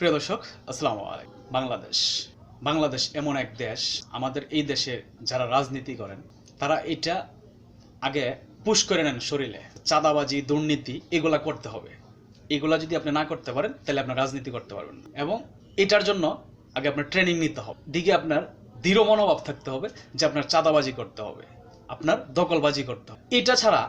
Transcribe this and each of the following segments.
প্রিয় দর্শক, আসসালামু আলাইকুম। বাংলাদেশ বাংলাদেশ এমন এক দেশ, আমাদের এই দেশে যারা রাজনীতি করেন, তারা এটা আগে পুশ করে নেন শরীরে। চাঁদাবাজি, দুর্নীতি, এগুলা করতে হবে। এগুলা যদি আপনি না করতে পারেন, তাহলে আপনার রাজনীতি করতে পারবেন। এবং এটার জন্য আগে আপনার ট্রেনিং নিতে হবে। দিকে আপনার দৃঢ় মনোভাব থাকতে হবে যে আপনার চাঁদাবাজি করতে হবে, আপনার দখলবাজি করতে হবে। এটা ছাড়া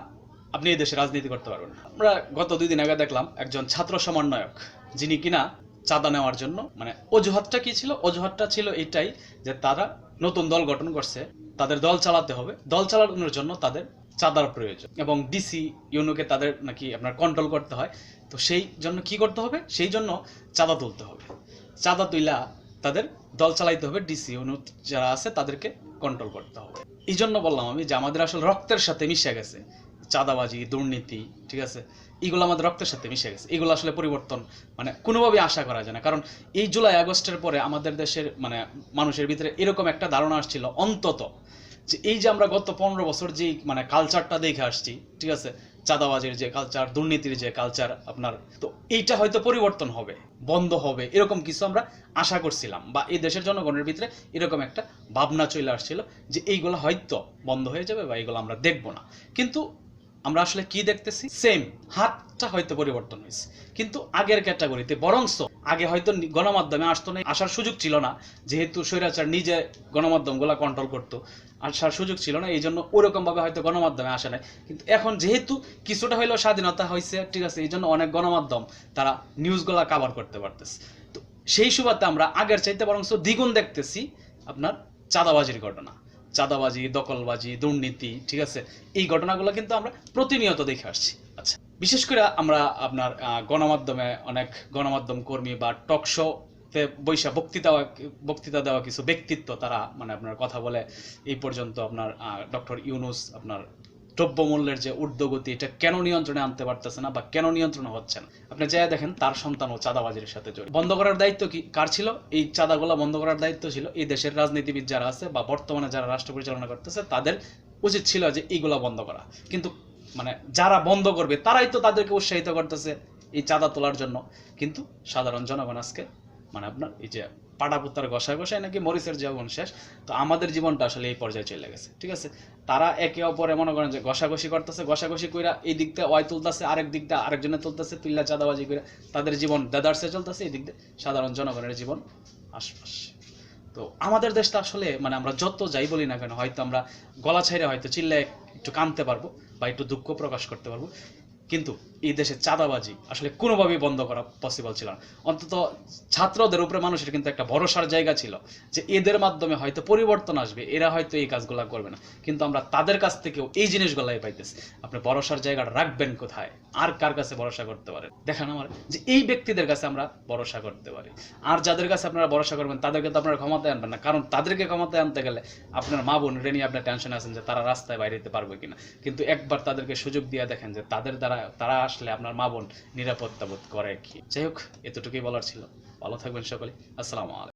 আপনি এই দেশে রাজনীতি করতে পারবেন আমরা গত দুই দিন আগে দেখলাম একজন ছাত্র সমন্বয়ক, যিনি কিনা চাঁদা নেওয়ার জন্য। মানে অজুহাতটা কি ছিল? অজুহাতটা ছিল এটাই যে তারা নতুন দল গঠন করছে, তাদের দল চালাতে হবে। দল চালানোর জন্য তাদের চাঁদার প্রয়োজন এবং ডিসি ইউনুকে তাদের নাকি আপনার কন্ট্রোল করতে হয়। তো সেই জন্য কি করতে হবে? সেই জন্য চাঁদা তুলতে হবে। চাঁদা তুইলা তাদের দল চালাইতে হবে ডিসি ইউনু যারা আছে তাদেরকে কন্ট্রোল করতে হবে। এই জন্য বললাম আমি যে আমাদের আসলে রক্তের সাথে মিশে গেছে। চাঁদাবাজি, দুর্নীতি, ঠিক আছে? এগুলো আমাদের রক্তের সাথে মিশে গেছে। এগুলো আসলে পরিবর্তন মানে কোনোভাবে আশা করা যায় না। কারণ এই জুলাই, আগস্টের পরে আমাদের দেশের মানে মানুষের ভিতরে এরকম একটা ধারণা আসছিল অন্তত যে এই যে আমরা গত পনেরো বছর যে মানে কালচারটা দেখে আসছি, ঠিক আছে? চাঁদাবাজির যে কালচার দুর্নীতির যে কালচার আপনার, তো এইটা হয়তো পরিবর্তন হবে, বন্ধ হবে, এরকম কিছু আমরা আশা করছিলাম বা এই দেশের জনগণের ভিতরে এরকম একটা ভাবনা চলে আসছিল যে এইগুলো হয়তো বন্ধ হয়ে যাবে বা এইগুলো আমরা দেখব না। কিন্তু আমরা আসলে কি দেখতেছি? সেম হাতটা হয়তো পরিবর্তন হয়েছে। কিন্তু আগের ক্যাটাগরিতে বরংস আগে হয়তো গণমাধ্যমে আসতো না আসার সুযোগ ছিল না। যেহেতু স্বৈরাচার নিজে গণমাধ্যমগুলো কন্ট্রোল করতো, আসার সুযোগ ছিল না এই জন্য ওরকম ভাবে হয়তো গণমাধ্যমে আসে নাই। কিন্তু এখন যেহেতু কিছুটা হইলেও স্বাধীনতা হয়েছে ঠিক আছে এই জন্য অনেক গণমাধ্যম তারা নিউজগুলা কাভার করতে পারতেছে। তো সেই সুবাদে আমরা আগের চাইতে বরংস দ্বিগুণ দেখতেছি আপনার চাঁদাবাজির ঘটনা। চাঁদাবাজি, দখলবাজি, দুর্নীতি, ঠিক আছে? এই ঘটনাগুলো কিন্তু আমরা প্রতিনিয়ত দেখে আসছি। আচ্ছা বিশেষ করে আমরা আপনার গণমাধ্যমে অনেক গণমাধ্যম কর্মী বা টক তে বৈশা বক্তৃতা বক্তৃতা দেওয়া কিছু ব্যক্তিত্ব, তারা মানে আপনার কথা বলে, এই পর্যন্ত আপনার ডক্টর ইউনুস, আপনার দ্রব্যমূল্যের যে ঊর্ধ্বগতি, এটা কেন নিয়ন্ত্রণে আনতে পারতেছে না বা কেন নিয়ন্ত্রণে হচ্ছে না? আপনি যাই দেখেন, তার সন্তানও চাঁদাবাজির সাথে জড়িত। বন্ধ করার দায়িত্ব কি, কার ছিল? এই চাঁদাগুলা বন্ধ করার দায়িত্ব ছিল এই দেশের রাজনীতিবিদ যারা আছে বা বর্তমানে যারা রাষ্ট্র পরিচালনা করতেছে, তাদের উচিত ছিল যে এইগুলা বন্ধ করা। কিন্তু মানে যারা বন্ধ করবে, তারাই তো তাদেরকে উৎসাহিত করতেছে এই চাঁদা তোলার জন্য। কিন্তু সাধারণ জনগণ আজকে মানে আপনার এই যে পাটাপুত্তার গসায় গসায় নাকি মরিচের জীবন শেষ, তো আমাদের জীবনটা আসলে এই পর্যায়ে চলে গেছে, ঠিক আছে? তারা একে অপরে মনে করেন যে ঘষাঘষি করতেছে, ঘষাঘষি কইরা এই দিকটা ওয়াই তুলতেছে, আরেক দিকটা আরেকজনে তুলতেছে তুল্লা চাঁদাবাজি করে তাদের জীবন দেদারসে চলতেছে, এই দিক দিয়ে সাধারণ জনগণের জীবন আশপাশ। তো আমাদের দেশটা আসলে মানে আমরা যত যাই বলি না কেন, হয়তো আমরা গলা ছাইরে হয়তো চিল্লে একটু কানতে পারব বা একটু দুঃখ প্রকাশ করতে পারব, কিন্তু এই দেশে চাঁদাবাজি আসলে কোনোভাবেই বন্ধ করা পসিবল ছিল না। অন্তত ছাত্রদের উপরে মানুষের কিন্তু একটা ভরসার জায়গা ছিল যে এদের মাধ্যমে হয়তো পরিবর্তন আসবে, এরা হয়তো এই কাজগুলা করবে না। কিন্তু আমরা তাদের কাছ থেকেও এই জিনিসগুলাই পাইতেছি। আপনি ভরসার জায়গাটা রাখবেন কোথায়? আর কার কাছে ভরসা করতে পারেন? দেখেন আমার, যে এই ব্যক্তিদের কাছে আমরা ভরসা করতে পারি। আর যাদের কাছে আপনারা ভরসা করবেন, তাদেরকে তো আপনারা ক্ষমতায় আনবেন না। কারণ তাদেরকে ক্ষমতায় আনতে গেলে আপনার মা বোন নিয়ে আপনার টেনশন আছেন যে তারা রাস্তায় বাইরে যেতে পারবে কিনা। কিন্তু একবার তাদেরকে সুযোগ দিয়ে দেখেন যে তাদের দ্বারা, তারা আসলে আপনার মা বোন নিরাপত্তা বোধ করে আর কি? যাই হোক, এতটুকুই বলার ছিল। ভালো থাকবেন সকলে। আসসালামু আলাইকুম।